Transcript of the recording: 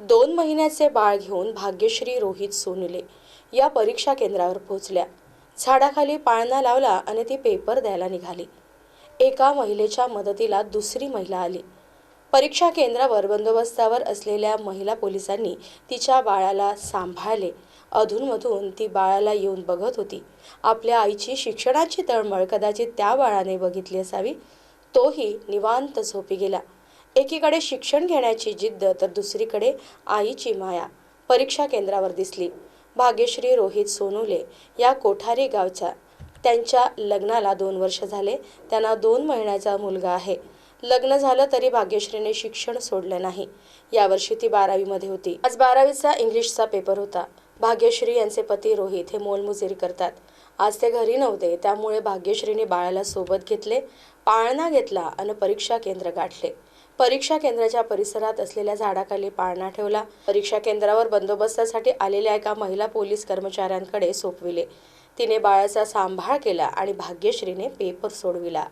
दोन महिन्याचे बाळ घेऊन भाग्यश्री रोहित सोनुले या परीक्षा केंद्रावर पोहोचल्या. झाडाखाली पाळणा लावला आणि ती पेपर द्यायला निघाली. एका महिलेच्या मदतीला दुसरी महिला आली. परीक्षा केंद्रावर बंदोबस्तावर असलेल्या महिला पोलिसांनी तिच्या बाळाला सांभाळले. अधूनमधून ती बाळाला येऊन बघत होती. आपल्या आईची शिक्षणाची तळमळ कदाचित त्या बाळाने बघितली असावी तोही निवांत झोपी गेला. एकीकडे शिक्षण घेण्याची जिद्द तर दुसरीकडे आईची माया. परीक्षा केंद्रावर दिसली. भाग्यश्री रोहित सोनुले या कोठारी गावच्या त्यांच्या लग्नाला दोन वर्ष झाले. त्यांना दोन महिन्याचा मुलगा आहे. लग्न झालं तरी भाग्यश्रीने शिक्षण सोडलं नाही. यावर्षी ती बारावीमध्ये होती. आज बारावीचा इंग्लिशचा पेपर होता. भाग्यश्री यांचे पती रोहित हे मोलमुजेरी करतात. आज ते घरी नव्हते त्यामुळे भाग्यश्रीने बाळाला सोबत घेतले पाळणा घेतला आणि परीक्षा केंद्र गाठले. परीक्षा केंद्राच्या परिसरात असलेल्या झाडाखाली पाळणा ठेवला. परीक्षा केंद्रावर बंदोबस्तासाठी आलेल्या एका महिला पोलीस कर्मचाऱ्यांकडे सोपविले. तिने बाळाचा सांभाळ केला आणि भाग्यश्रीने पेपर सोडविला.